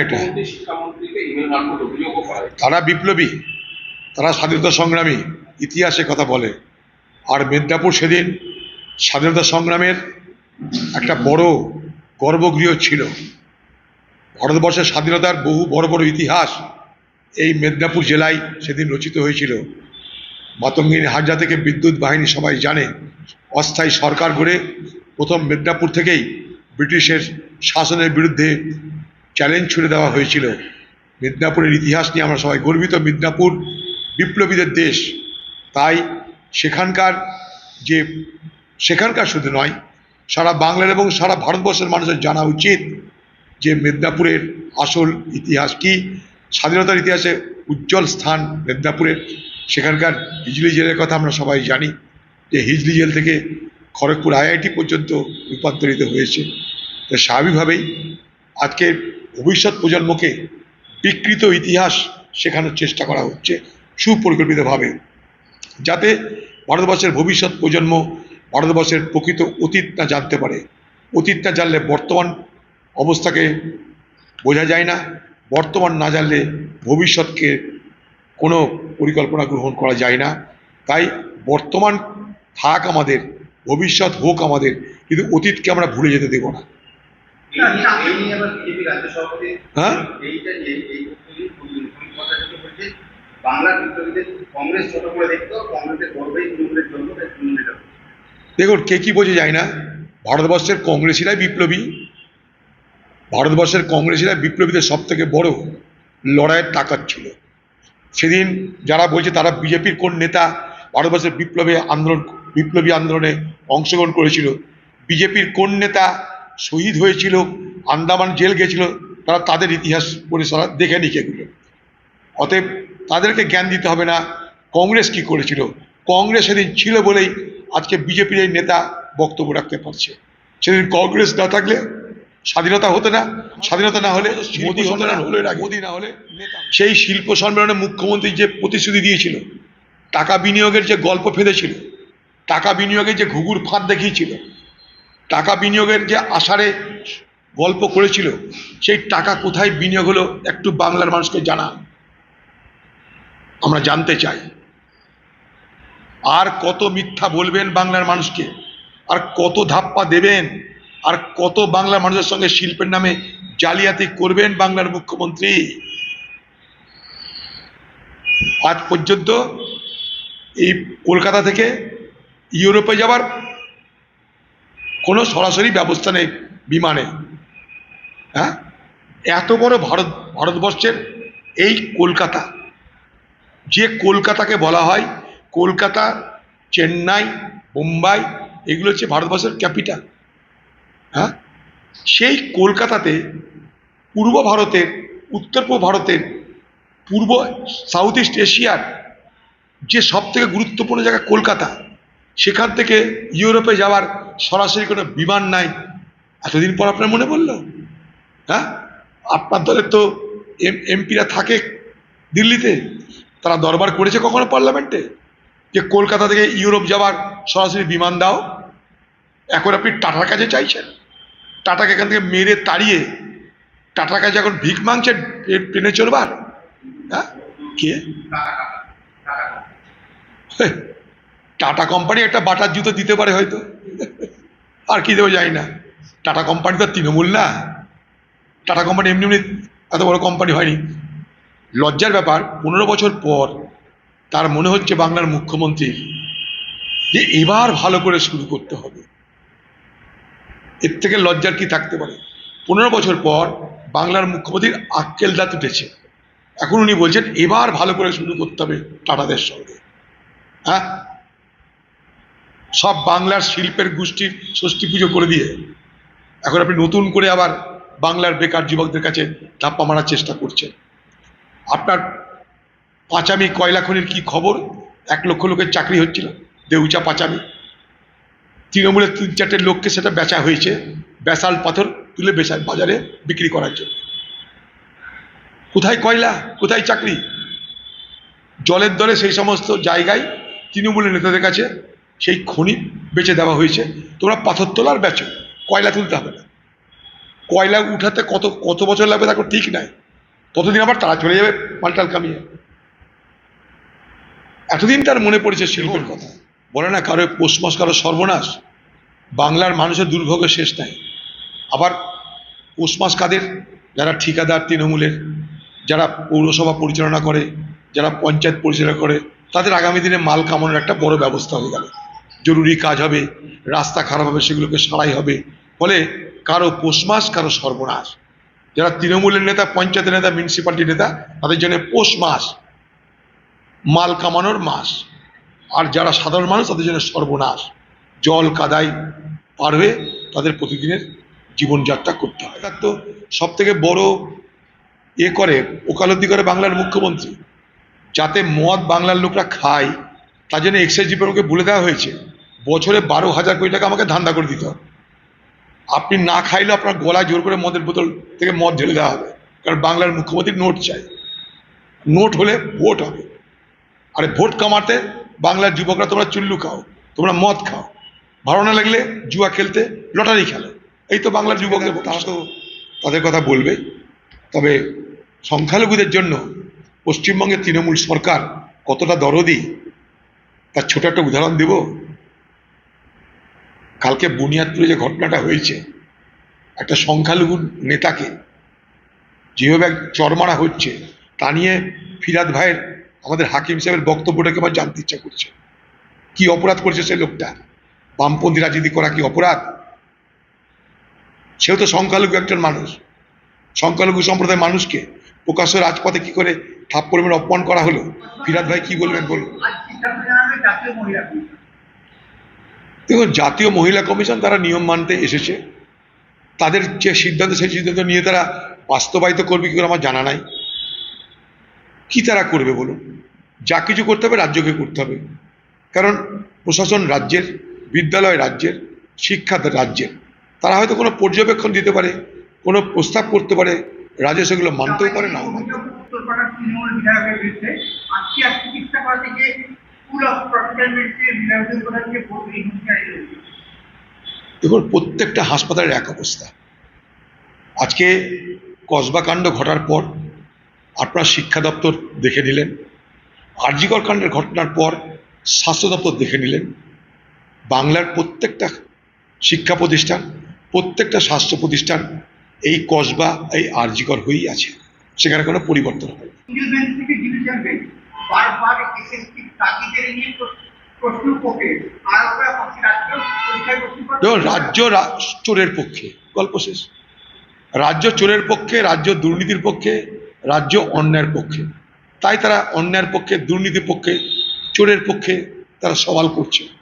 এটা? করা। তারা বিপ্লবী, তারা স্বাধীনতা সংগ্রামী, ইতিহাসে কথা বলে। আর মেদিনীপুর সেদিন স্বাধীনতা সংগ্রামের একটা বড় গর্বগৃহ ছিল। ভারতবর্ষের স্বাধীনতার বহু বড় বড় ইতিহাস এই মেদিনীপুর জেলায় সেদিন রচিত হয়েছিল। মাতঙ্গিনী হাজরা থেকে বিদ্যুৎ বাহিনী সবাই জানে, অস্থায়ী সরকার গড়ে প্রথম মেদিনীপুর থেকেই ব্রিটিশের শাসনের বিরুদ্ধে চ্যালেঞ্জ ছুড়ে দেওয়া হয়েছিল। মিদনাপুরের ইতিহাস নিয়ে আমরা সবাই গর্বিত। মিদনাপুর বিপ্লবীদের দেশ। তাই সেখানকার যে, সেখানকার শুধু নয়, সারা বাংলার এবং সারা ভারতবর্ষের মানুষের জানা উচিত যে মেদিনীপুরের আসল ইতিহাস কি। স্বাধীনতার ইতিহাসে উজ্জ্বল স্থান মেদিনীপুরের। সেখানকার হিজলি জেলের কথা আমরা সবাই জানি যে হিজলি জেল থেকে খড়গপুর আইআইটি পর্যন্ত রূপান্তরিত হয়েছে। তো স্বাভাবিকভাবেই আজকে ভবিষ্যৎ প্রজন্মকে বিকৃত ইতিহাস শেখানোর চেষ্টা করা হচ্ছে সুপরিকল্পিতভাবে। যাতে ভারতবর্ষের ভবিষ্যৎ প্রজন্ম ভারতবর্ষের প্রকৃত অতীত না জানতে পারে। অতীত না জানলে বর্তমান অবস্থাকে বোঝা যায় না, বর্তমান না জানলে ভবিষ্যৎকে কোনো পরিকল্পনা গ্রহণ করা যায় না। তাই বর্তমান থাক আমাদের, ভবিষ্যৎ হোক আমাদের, কিন্তু অতীতকে আমরা ভুলে যেতে দেব না। হ্যাঁ? এইটা নিয়ে এই বক্তব্যে পুলিশ ভট্টাচার্য বলছে বাংলার বিপ্লবীদের কংগ্রেস ছোট করে দেখতো কংগ্রেসের গর্বেই তৃণমূলের জন্য তাই দেখুন কে কি বোঝে যায় না। ভারতবর্ষের কংগ্রেসিরাই বিপ্লবী। ভারতবর্ষের কংগ্রেসিরা বিপ্লবীদের সব থেকে বড় লড়াইয়ের তাকাত ছিল। সেদিন যারা বলছে তারা বিজেপির কোন নেতা ভারতবর্ষের বিপ্লবী আন্দোলন বিপ্লবী আন্দোলনে অংশগ্রহণ করেছিল বিজেপির কোন নেতা শহীদ হয়েছিল আন্দামান জেল গেছিল তারা তাদের ইতিহাস পড়ে সারা দেখে নিক এগুলো। অতএব তাদেরকে জ্ঞান দিতে হবে না কংগ্রেস কি করেছিল? কংগ্রেস সেদিন ছিল বলেই আজকে বিজেপির এই নেতা বক্তব্য রাখতে পারছে। সেদিন কংগ্রেস না থাকলে স্বাধীনতা হতো না। স্বাধীনতা না হলে মোদী হতো না হলে মোদী না হলে সেই শিল্প সম্মেলনে মুখ্যমন্ত্রী যে প্রতিশ্রুতি দিয়েছিল টাকা বিনিয়োগের যে গল্প ফেলেছিল টাকা বিনিয়োগের যে ঘুঘুর ফাঁদ দেখিয়েছিল টাকা বিনিয়োগের যে আষাঢ়ে গল্প করেছিল, সেই টাকা কোথায় বিনিয়োগ হলো একটু বাংলার মানুষকে জানা। আমরা জানতে চাই। আর কত মিথ্যা বলবেন বাংলার মানুষকে? আর কত ধাপ্পা দেবেন? আর কত বাংলার মানুষের সঙ্গে শিল্পের নামে জালিয়াতি করবেন বাংলার মুখ্যমন্ত্রী? আজ পর্যন্ত এই কলকাতা থেকে ইউরোপে যাওয়ার কোনো সরাসরি ব্যবস্থা নেই বিমানে। হ্যাঁ? এত বড় ভারত, ভারতবর্ষের এই কলকাতা, যে কলকাতাকে বলা হয়, কলকাতা, চেন্নাই, মুম্বাই, এগুলো হচ্ছে ভারতবর্ষের ক্যাপিটাল। হ্যাঁ? সেই কলকাতাতে পূর্ব ভারতের, উত্তর পূর্ব ভারতের, পূর্ব সাউথ ইস্ট এশিয়ার যে সব থেকে গুরুত্বপূর্ণ জায়গা কলকাতা, সেখান থেকে ইউরোপে যাওয়ার সরাসরি কোনো বিমান নাই। এতদিন পর আপনার মনে পড়ল? হ্যাঁ? আপনার দলের তো এম এমপিরা থাকে দিল্লিতে। তারা দরবার করেছে কখনো পার্লামেন্টে? যে কলকাতা থেকে ইউরোপ যাওয়ার সরাসরি বিমান দাও। এখন আপনি টাটার কাছে চাইছেন। টাটাকে এখান থেকে মেরে তাড়িয়ে টাটার কাছে এখন ভিক মাংছেন ট্রেনে চলবার হ্যাঁ? কে? টাটা কোম্পানি একটা বাটার জুতো দিতে পারে হয়তো। আর কি দেবো জানি না। টাটা কোম্পানি তো তৃণমূল না। টাটা কোম্পানি এমনি এমনি এত বড় কোম্পানি হয়নি। লজ্জার ব্যাপার, পনেরো বছর পর তার মনে হচ্ছে বাংলার মুখ্যমন্ত্রী যে এবার ভালো করে শুরু করতে হবে। এর থেকে লজ্জার কি থাকতে পারে? পনেরো বছর পর বাংলার মুখ্যমন্ত্রীর আক্কেল দাঁত উঠেছে। এখন উনি বলছেন, এবার ভালো করে শুরু করতে হবে টাটাদের সঙ্গে। হ্যাঁ? সব বাংলার শিল্পের গোষ্ঠীর ষষ্ঠী পুজো করে দিয়ে এখন আপনি নতুন করে আবার বাংলার বেকার যুবকদের কাছে ধাপ্পা মারার চেষ্টা করছেন। আপনার পাঁচামি কয়লা খনির কি খবর? এক লক্ষ লোকের চাকরি হচ্ছিল, দেউচা পাঁচামি। তৃণমূলের তিন চারটে লোককে সেটা বেচা হয়েছে, বেসাল পাথর তুলে বেচা বাজারে বিক্রি করার জন্য। কোথায় কয়লা? কোথায় চাকরি? জলের দরে সেই সমস্ত জায়গায় তৃণমূলের নেতাদের কাছে সেই খনি বেচে দেওয়া হয়েছে। তোমরা পাথর তোলার বেচো কয়লা তুলতে হবে না। কয়লা উঠাতে কত কত বছর লাগবে তার ঠিক নাই। ততদিন আবার তারা চলে যাবে মালটাল কামিয়ে। এতদিন তার মনে পড়েছে শিল্পের কথা। বলে না কারও পৌষ মাস কারও সর্বনাশ। বাংলার মানুষের দুর্ভোগের শেষ নাই। আবার পৌষ মাস কাদের? যারা ঠিকাদার তৃণমূলের যারা পৌরসভা পরিচালনা করে যারা পঞ্চায়েত পরিচালনা করে তাদের আগামী দিনে মাল কামানোর একটা বড় ব্যবস্থা হয়ে গেল। জরুরি কাজ হবে, রাস্তা খারাপ হবে, সেগুলোকে সারাই হবে। ফলে কারও পৌষ মাস, কারও সর্বনাশ। যারা তৃণমূলের নেতা, পঞ্চায়েতের নেতা মিউনিসিপ্যালিটির নেতা, তাদের জন্য পৌষ মাস, মাল কামানোর মাস। আর যারা সাধারণ মানুষ, তাদের জন্য সর্বনাশ। জল কাদাই পার হয়ে তাদের প্রতিদিনের জীবনযাত্রা করতে হয় তার তো সব থেকে বড় এ করে, ওকালতি করে বাংলার মুখ্যমন্ত্রী। যাতে মদ বাংলার লোকরা খায়, তার জন্য এক্সাইজ ডিপার্টমেন্টকে বলে দেওয়া হয়েছে। বছরে বারো হাজার কোটি টাকা আমাকে ধান্দা করে দিতে হবে। আপনি না খাইলে আপনার গলায় জোর করে মদের বোতল থেকে মদ ঢেলে দেওয়া হবে। কারণ বাংলার মুখ্যমন্ত্রী নোট চাই। নোট হলে ভোট হবে। আরে ভোট কামাতে বাংলার যুবকরা তোমরা চুল্লু খাও, তোমরা মদ খাও। ভালো না লাগলে জুয়া খেলতে, লটারি খেলো। এই তো বাংলার যুবকদের তারা তো তাদের কথা বলবে। তবে সংখ্যালঘুদের জন্য পশ্চিমবঙ্গের তৃণমূল সরকার কতটা দরদি, তার ছোট একটা উদাহরণ দেব। কালকে বুনিয়াদপুরে যে ঘটনাটা হয়েছে, একটা সংখ্যালঘু নেতাকে যেভাবে চরমারা হচ্ছে, তা নিয়ে ফিরাদ ভাইয়ের, আমাদের হাকিম সাহেবের বক্তব্যটাকে আমার জানতে ইচ্ছা করছে? কি অপরাধ করছে সে লোকটা? বামপন্থী রাজনীতি করা কি অপরাধ? সেও তো সংখ্যালঘু একজন মানুষ। সংখ্যালঘু সম্প্রদায়ের মানুষকে প্রকাশ্য রাজপথে কি করে থাপ্পড় মেরে অপমান করা হলো? ফিরাদ ভাই কি বলবেন বলুন আজ সিদ্ধান্ত জানাবে জাতীয় মহিলা কমিশন দেখুন, জাতীয় মহিলা কমিশন তারা নিয়ম মানতে এসেছে। তাদের যে সিদ্ধান্ত, সেই সিদ্ধান্ত নিয়ে তারা বাস্তবায়িত করবে কি করে আমার জানা নাই। কি তারা করবে বলুন? যা কিছু করতে হবে রাজ্যকে করতে হবে। কারণ প্রশাসন রাজ্যের, বিদ্যালয় রাজ্যের, শিক্ষা রাজ্যের, তারা হয়তো কোনো পর্যবেক্ষণ দিতে পারে, কোনো প্রস্তাব করতে পারে, রাজ্য সেগুলো মানতেও পারে মানতে দেখুন প্রত্যেকটা হাসপাতালের এক অবস্থা। আজকে কসবা কাণ্ড ঘটার পর আপনার শিক্ষা দপ্তর দেখে নিলেন আরজিকর কাণ্ডের ঘটনার পর স্বাস্থ্য দপ্তর দেখে নিলেন বাংলার প্রত্যেকটা শিক্ষা প্রতিষ্ঠান প্রত্যেকটা স্বাস্থ্য প্রতিষ্ঠান এই কসবা এই আরজিকর হয়েই আছে। সেখানে কোনো পরিবর্তন হয় বারবার এসএসসি তাগিদের নিয়ে প্রশ্ন- প্রশ্ন আরবরা রাজ্য রাজ্য চোরের পক্ষে, গল্প শেষ। রাজ্য চোরের পক্ষে, রাজ্য দুর্নীতির পক্ষে, রাজ্য অন্যায়ের পক্ষে। তাই তারা অন্যায়ের পক্ষে, দুর্নীতির পক্ষে, চোরের পক্ষে তারা সওয়াল করছে।